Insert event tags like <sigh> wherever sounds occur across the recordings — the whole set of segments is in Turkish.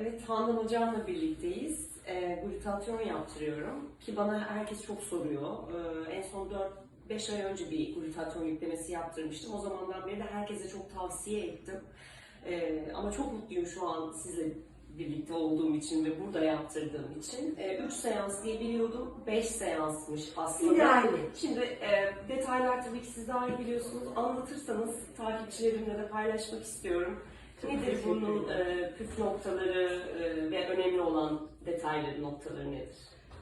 Evet, Handan Hocam'la birlikteyiz. E, glutatyon yaptırıyorum ki bana herkes çok soruyor. E, en son 4-5 ay önce bir glutatyon yüklemesi yaptırmıştım. O zamandan beri de herkese çok tavsiye ettim. E, ama çok mutluyum şu an sizle birlikte olduğum için ve burada yaptırdığım için. 3 seans diye biliyordum, 5 seansmış aslında. İdeali. Şimdi e, detaylar tabii ki siz daha iyi biliyorsunuz. Anlatırsanız takipçilerimle de paylaşmak istiyorum. Nedir bunun e, püf noktaları e, ve önemli olan detayları, noktaları nedir?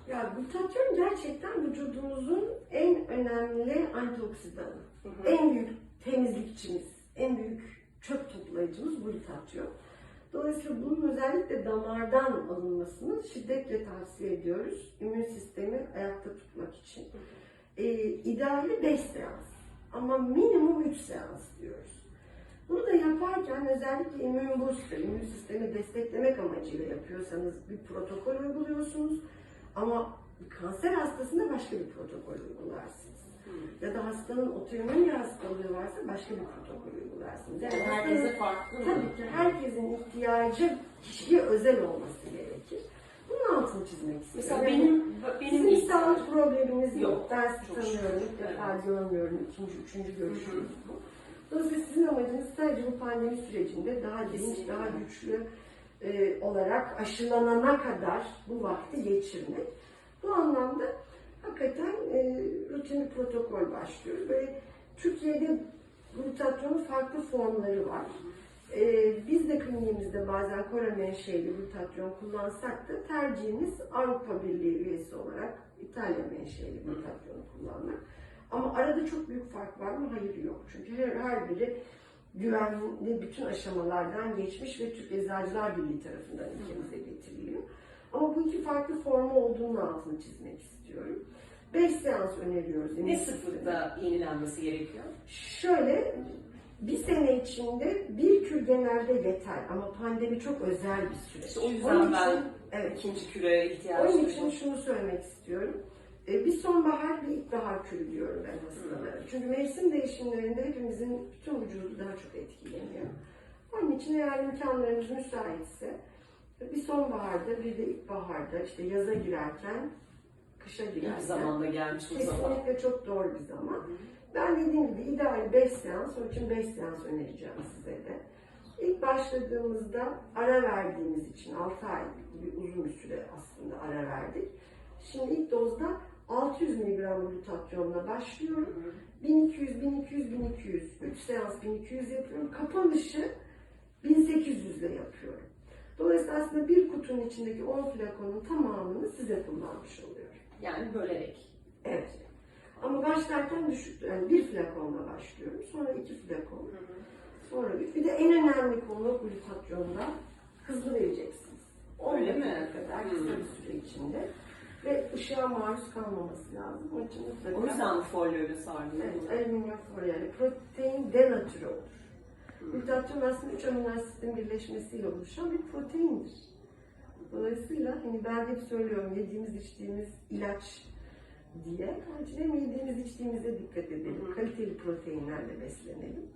Ya glutatyon gerçekten vücudumuzun en önemli antioksidanı. Hı hı. En büyük temizlikçimiz, en büyük çöp toplayıcımız glutatyon. Dolayısıyla bunun özellikle damardan alınmasını şiddetle tavsiye ediyoruz. İmmün sistemi ayakta tutmak için. Ee, ideali 5 seans ama minimum 3 seans. Yaparken özellikle immün booster, immün sistemi desteklemek amacıyla yapıyorsanız bir protokol uyguluyorsunuz. Ama kanser hastasında başka bir protokol uygularsınız. Ya da hastanın otoimmün bir hastalığı varsa başka bir protokol uygularsınız. Yani herkese farklı mı? Tabii ki herkesin ihtiyacı kişiye özel olması gerekir. Bunun altını çizmek istiyorum. Mesela Yani benim benim ilk- sağlık problemimiz yok. Yok, Ben sizi tanıyorum, ilk defa görmüyorum. İkinci, üçüncü görüşümüz bu. Dolayısıyla sizin amacınız sadece bu pandemi sürecinde daha Kesinlikle. daha güçlü e, olarak aşılanana kadar bu vakti geçirmek. Bu anlamda hakikaten e, rutin bir protokol başlıyoruz. Böyle Türkiye'de glutatyonun farklı formları var. E, biz de kliniğimizde bazen Kore menşeli glutatyon kullansak da tercihimiz Avrupa Birliği üyesi olarak İtalya menşeli glutatyonu kullanmak. Ama arada çok büyük fark var mı? Hayır yok. Çünkü her, her biri güvenli bütün aşamalardan geçmiş ve Türk Eczacılar Birliği tarafından ülkemize getiriliyor. Ama bu iki farklı formu olduğunu altını çizmek istiyorum. 5 seans öneriyoruz. ne sıklıkta yenilenmesi gerekiyor? Şöyle bir sene içinde bir kür genelde yeter ama pandemi çok özel bir süreç. İşte o yüzden Onun ben için- evet. ikinci küreye ihtiyacım Onun için şunu söylemek istiyorum. Ee, Bir sonbahar, bir ilkbahar kürü diyorum ben hastalara. Çünkü mevsim değişimlerinde hepimizin bütün vücudu daha çok etkileniyor. Onun için eğer imkanlarımız müsaitse bir sonbaharda, bir de ilkbaharda, işte yaza girerken, kışa İlk girerken. zamanda gelmiş o zaman. Kesinlikle çok doğru bir zaman. Ben dediğim gibi ideal 5 seans, onun için 5 seans önereceğim size de. İlk başladığımızda ara verdiğimiz için 6 ay gibi uzun bir süre aslında ara verdik. Şimdi ilk dozda 600 mg glutatyonla başlıyorum. 1200, 1200, 1200, 3 seans 1200 yapıyorum. Kapanışı 1800 ile yapıyorum. Dolayısıyla aslında bir kutunun içindeki 10 flakonun tamamını size kullanmış oluyorum. Yani bölerek. Evet. Ama başlarken düşük, yani bir flakonla başlıyorum. Sonra iki flakon. Sonra üç. Bir de en önemli konu glutatyonda hızlı vereceksiniz. 10 Öyle dakika mi? kadar kısa bir süre içinde. Ve ışığa maruz kalmaması lazım. Onun için mutlaka... O yüzden mi folyoyla sardım? Evet, alüminyum folyo. Protein denatürü olur. Glutatyon aslında üç amino asitin birleşmesiyle oluşan bir proteindir. Dolayısıyla hani ben hep söylüyorum yediğimiz içtiğimiz ilaç diye. İçin hem yediğimiz içtiğimize dikkat edelim. Kaliteli proteinlerle beslenelim.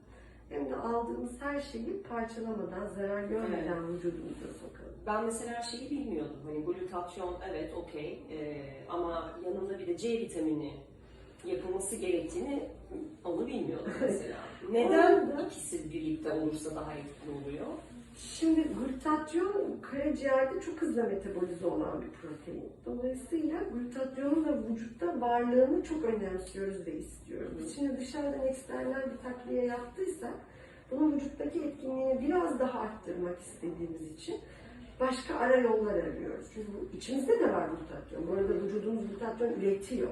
Hem de aldığımız her şeyi parçalamadan, zarar görmeden vücudumuza sokalım. Ben mesela şeyi bilmiyordum. Hani glutatyon evet okey Ee, ama yanında bir de C vitamini yapılması gerektiğini onu bilmiyordum mesela. <laughs> Neden ikisi birlikte olursa daha etkili oluyor? Şimdi glutatyon karaciğerde çok hızlı metabolize olan bir protein. Dolayısıyla glutatyonun da vücutta varlığını çok önemsiyoruz ve istiyoruz. Şimdi dışarıdan eksternal bir takviye yaptıysak bunun vücuttaki etkinliğini biraz daha arttırmak istediğimiz için başka ara yollar arıyoruz. Çünkü bu- içimizde de var glutatyon. Bu arada vücudumuz glutatyon üretiyor.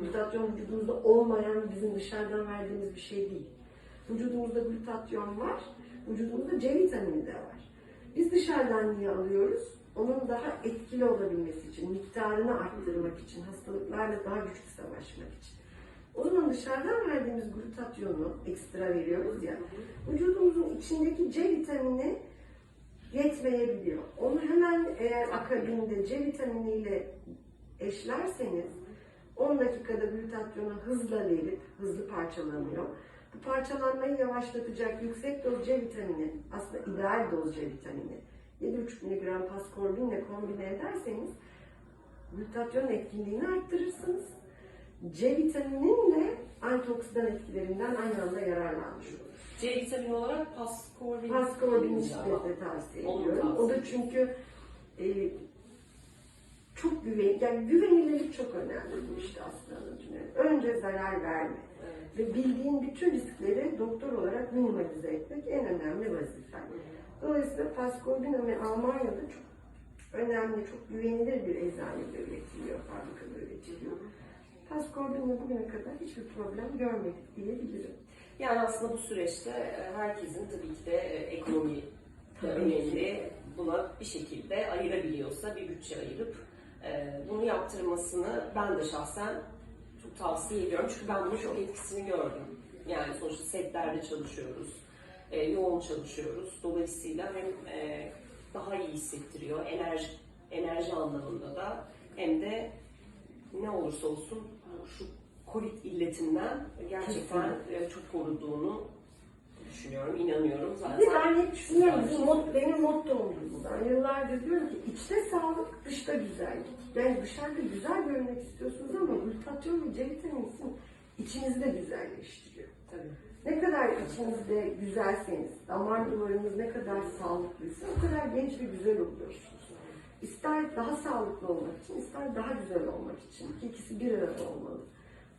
Glutatyon vücudumuzda olmayan bizim dışarıdan verdiğimiz bir şey değil. Vücudumuzda glutatyon var, vücudumuzda C vitamini de var. Biz dışarıdan niye alıyoruz? Onun daha etkili olabilmesi için, miktarını arttırmak için, hastalıklarla daha güçlü savaşmak için. O zaman dışarıdan verdiğimiz glutatyonu ekstra veriyoruz ya, vücudumuzun içindeki C vitamini yetmeyebiliyor. Onu hemen eğer akabinde C vitaminiyle eşlerseniz 10 dakikada glutatyonu hızla verip hızlı parçalanıyor. Bu parçalanmayı yavaşlatacak yüksek doz C vitamini, aslında ideal doz C vitamini 7,5 mg paskorbinle kombine ederseniz glutatyon etkinliğini arttırırsınız. C vitamininin de antioksidan etkilerinden aynı anda yararlanmış olur. C vitamini olarak paskorbin. Paskorbin şiddetle tavsiye ediyorum. O da çünkü e, çok güven, yani güvenilirlik çok önemli bu işte aslında. Önce zarar verme Evet. ve bildiğin bütün riskleri doktor olarak minimalize etmek en önemli vazifen. Dolayısıyla Paskorbinami Almanya'da çok önemli, çok güvenilir bir eczanede üretiliyor, fabrikada üretiliyor. Paskorbinle bugüne kadar hiçbir problem görmedik diyebilirim. Yani aslında bu süreçte e, herkesin tabii ki de e, ekonomi önemli. Buna bir şekilde ayırabiliyorsa bir bütçe ayırıp bunu yaptırmasını ben de şahsen çok tavsiye ediyorum. Çünkü ben bunun çok etkisini gördüm. Yani sonuçta setlerde çalışıyoruz, e, yoğun çalışıyoruz. Dolayısıyla hem e, daha iyi hissettiriyor enerji enerji anlamında da hem de ne olursa olsun şu Covid illetinden gerçekten e, çok koruduğunu düşünüyorum, inanıyorum Bir zaten. ben hep düşünüyorum, bizim mod, benim mottomdur bu. Ben yıllardır diyorum ki içte sağlık, dışta güzellik. Yani dışarıda güzel görünmek istiyorsunuz ama glutatyon ve C vitamini sizin içinizde güzelleştiriyor. Tabii. Ne kadar içinizde güzelseniz, damar duvarınız ne kadar sağlıklıysa o kadar genç ve güzel oluyorsunuz. İster daha sağlıklı olmak için, ister daha güzel olmak için ki ikisi bir arada olmalı.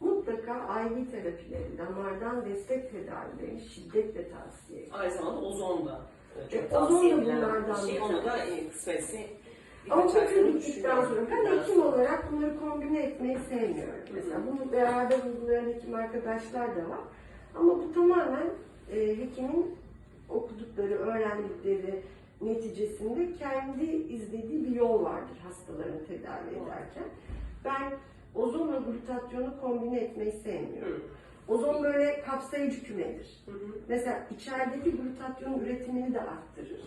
Mutlaka IV terapileri, damardan destek tedavilerini şiddetle tavsiye ediyorum. Aynı zamanda ozon da e, çok E, tavsiye ozon da bunlardan bir şey. Onu da e, kısmetse Ama bütün sonra bittikten sonra ben hekim olarak bunları kombine etmeyi sevmiyorum. Mesela bunu beraber uygulayan hekim arkadaşlar da var. Ama bu tamamen e, hekimin okudukları, öğrendikleri neticesinde kendi izlediği bir yol vardır hastalarını tedavi ederken. Ben ozonla glutatyonu kombine etmeyi sevmiyorum. Hı. Ozon böyle kapsayıcı kümedir. Hı hı. Mesela içerideki glutatyonun üretimini de arttırır.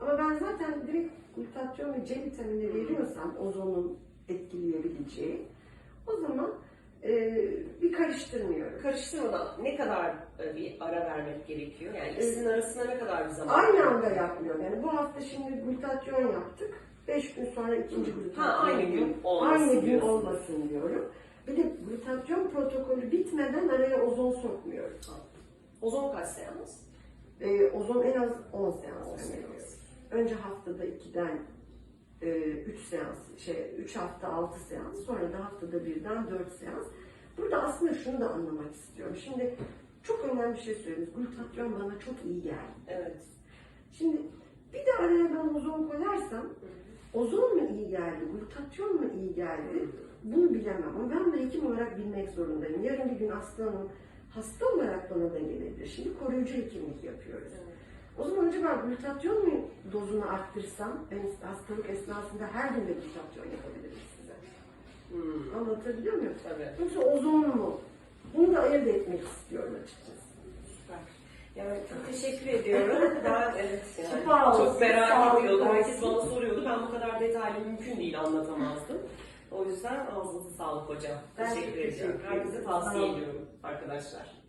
Ama ben zaten direkt glutatyon ve C vitamini veriyorsam ozonun etkileyebileceği o zaman e, bir karıştırmıyorum. Karıştırmadan ne kadar e, bir ara vermek gerekiyor? Yani ikisinin arasında ne kadar bir zaman? Aynı anda yapmıyorum. Yani bu hafta şimdi glutatyon yaptık. 5 gün sonra ikinci glutatyon. Ha, aynı gün olmasın Aynı gün diyorsun. olmasın diyorum. Bir de glutatyon protokolü bitmeden araya ozon sokmuyorum. Ozon kaç seans? E, ozon en az 10 On seans öneriyorum. seans. Önce haftada 2'den 3 seans, şey 3 hafta 6 seans, sonra da haftada birden 4 seans. Burada aslında şunu da anlamak istiyorum. Şimdi çok önemli bir şey söylediniz. Glutatyon bana çok iyi geldi. Evet. Şimdi bir de araya ben ozon koyarsam, ozon mu iyi geldi, glutatyon mu iyi geldi bunu bilemem. Ama ben de hekim olarak bilmek zorundayım. Yarın bir gün aslanım hasta olarak bana da gelebilir. Şimdi koruyucu hekimlik yapıyoruz. O zaman acaba glutatyon mu dozunu arttırsam, ben hastalık esnasında her gün de glutatyon yapabilirim size. Hmm. Anlatabiliyor muyum? Tabii. Yoksa ozon mu? Bunu da ayırt etmek istiyorum açıkçası. Çok teşekkür ediyorum. Ben evet yani Şifa olsun, çok merak olsun. Herkes bana soruyordu. Ben bu kadar detaylı mümkün değil anlatamazdım. O yüzden ağzınıza sağlık hocam. Ben Teşekkür teşekkür ediyorum. Herkese tavsiye ediyorum arkadaşlar.